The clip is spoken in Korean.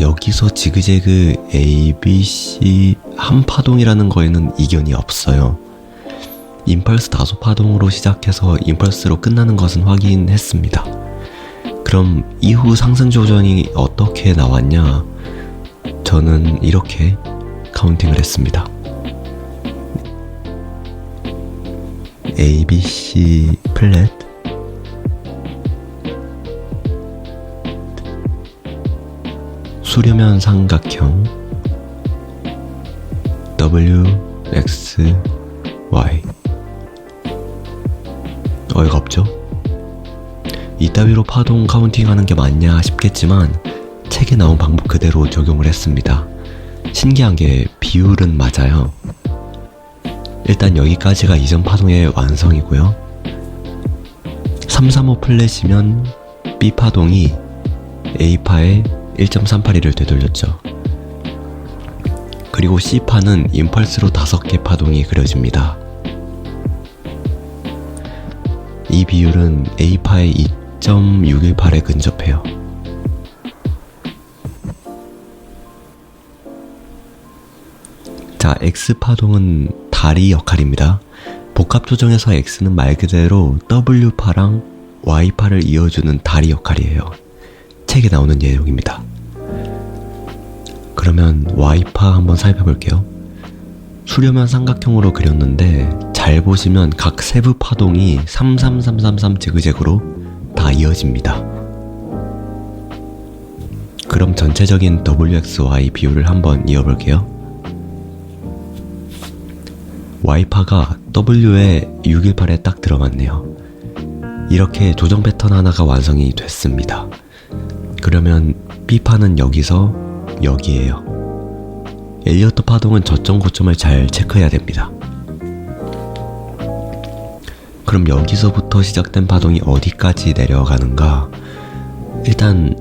여기서 지그재그 A, B, C 한 파동이라는 거에는 이견이 없어요. 임펄스 다소 파동으로 시작해서 임펄스로 끝나는 것은 확인했습니다. 그럼 이후 상승 조정이 어떻게 나왔냐? 저는 이렇게 카운팅을 했습니다. A, B, C 플랫 수렴면 삼각형 W, X, Y 어이가 없죠? 이따위로 파동 카운팅하는 게 맞냐 싶겠지만 책에 나온 방법 그대로 적용을 했습니다. 신기한 게 비율은 맞아요. 일단 여기까지가 이전 파동의 완성이고요. 335 플랫이면 B 파동이 A파의 1.381을 되돌렸죠. 그리고 C파는 임펄스로 5개 파동이 그려집니다. 이 비율은 A파의 2.618에 근접해요. 자, X파동은 다리 역할입니다. 복합 조정에서 X는 말 그대로 W파랑 Y파를 이어주는 다리 역할이에요. 책에 나오는 내용입니다. 그러면 Y파 한번 살펴볼게요. 수렴한 삼각형으로 그렸는데 잘 보시면 각 세부 파동이 33333 지그재그로 다 이어집니다. 그럼 전체적인 WXY 비율을 한번 이어볼게요. Y파가 W에 618에 딱 들어갔네요. 이렇게 조정 패턴 하나가 완성이 됐습니다. 그러면 B파는 여기서 여기에요. 엘리어트 파동은 저점 고점을 잘 체크해야 됩니다. 그럼 여기서부터 시작된 파동이 어디까지 내려가는가? 일단